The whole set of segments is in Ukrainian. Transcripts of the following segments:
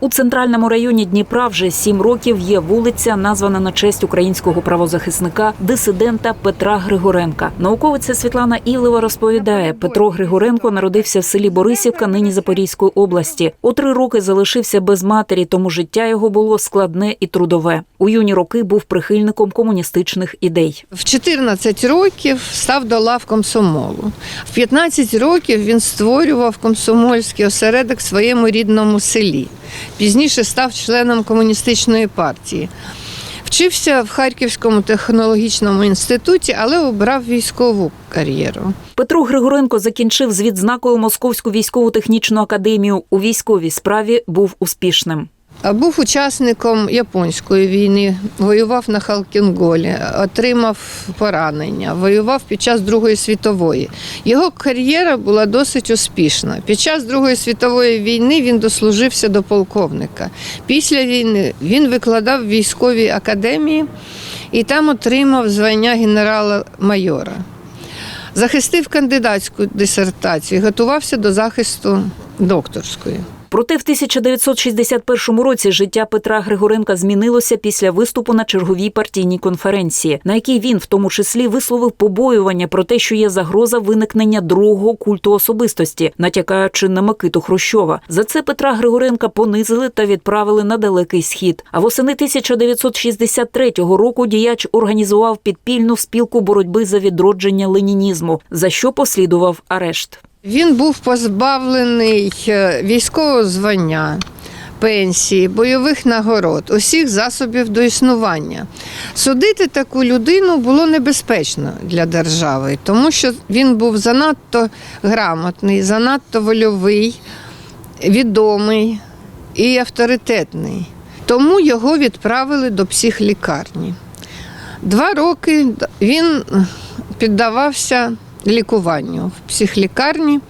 У центральному районі Дніпра вже сім років є вулиця, названа на честь українського правозахисника, дисидента Петра Григоренка. Науковиця Світлана Ілева розповідає, Петро Григоренко народився в селі Борисівка, нині Запорізької області. У три роки залишився без матері, тому життя його було складне і трудове. У юні роки був прихильником комуністичних ідей. В 14 років став до лав комсомолу. В 15 років він створював комсомольський осередок в своєму рідному селі. Пізніше став членом комуністичної партії. Вчився в Харківському технологічному інституті, але обрав військову кар'єру. Петро Григоренко закінчив з відзнакою Московську військову технічну академію. У військовій справі був успішним. А Був учасником японської війни, воював на Халкінголі, отримав поранення, воював під час Другої світової. Його кар'єра була досить успішна. Під час Другої світової війни він дослужився до полковника. Після війни він викладав в військовій академії і там отримав звання генерала-майора. Захистив кандидатську дисертацію, готувався до захисту докторської. Проте в 1961 році життя Петра Григоренка змінилося після виступу на черговій партійній конференції, на якій він в тому числі висловив побоювання про те, що є загроза виникнення другого культу особистості, натякаючи на Микиту Хрущова. За це Петра Григоренка понизили та відправили на далекий схід. А восени 1963 року діяч організував підпільну спілку боротьби за відродження ленінізму, за що послідував арешт. Він був позбавлений е, військового звання, пенсії, бойових нагород, усіх засобів до існування. Судити таку людину було небезпечно для держави, тому що він був занадто грамотний, занадто вольовий, відомий і авторитетний. Тому його відправили до психлікарні. Два роки він піддавався лікуванню в психлікарні.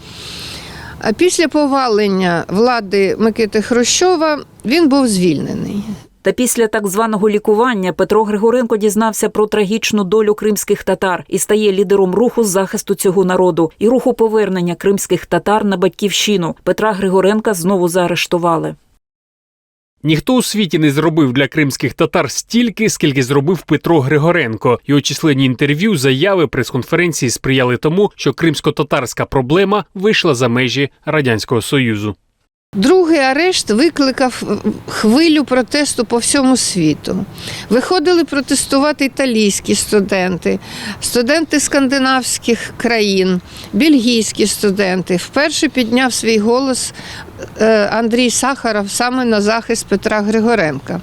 А після повалення влади Микити Хрущова він був звільнений. Та після так званого лікування Петро Григоренко дізнався про трагічну долю кримських татар і стає лідером руху захисту цього народу і руху повернення кримських татар на батьківщину. Петра Григоренка знову заарештували. Ніхто у світі не зробив для кримських татар стільки, скільки зробив Петро Григоренко. Його численні інтерв'ю, заяви, прес-конференції сприяли тому, що кримсько-татарська проблема вийшла за межі радянського союзу. Другий арешт викликав хвилю протесту по всьому світу. Виходили протестувати італійські студенти, студенти скандинавських країн, бельгійські студенти. Вперше підняв свій голос е, Андрій Сахаров саме на захист Петра Григоренка.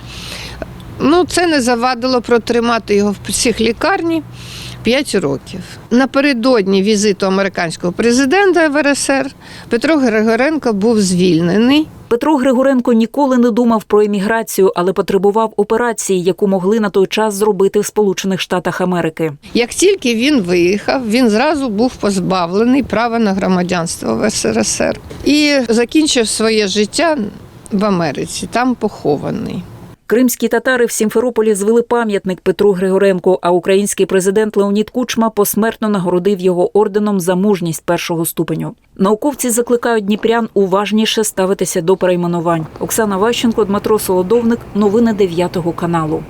Ну, це не завадило протримати його в психлікарні 5 років. Напередодні візиту американського президента в РСР Петро Григоренко був звільнений. Петро Григоренко ніколи не думав про еміграцію, але потребував операції, яку могли на той час зробити в Сполучених Штатах Америки. Як тільки він виїхав, він зразу був позбавлений права на громадянство в СРСР і закінчив своє життя в Америці, там похований. Кримські татари в Сімферополі звели пам'ятник Петру Григоренку, а український президент Леонід Кучма посмертно нагородив його орденом за мужність першого ступеню. Науковці закликають дніпрян уважніше ставитися до перейменувань. Оксана Ващенко, Дмитро Солодовник. Новини 9 каналу.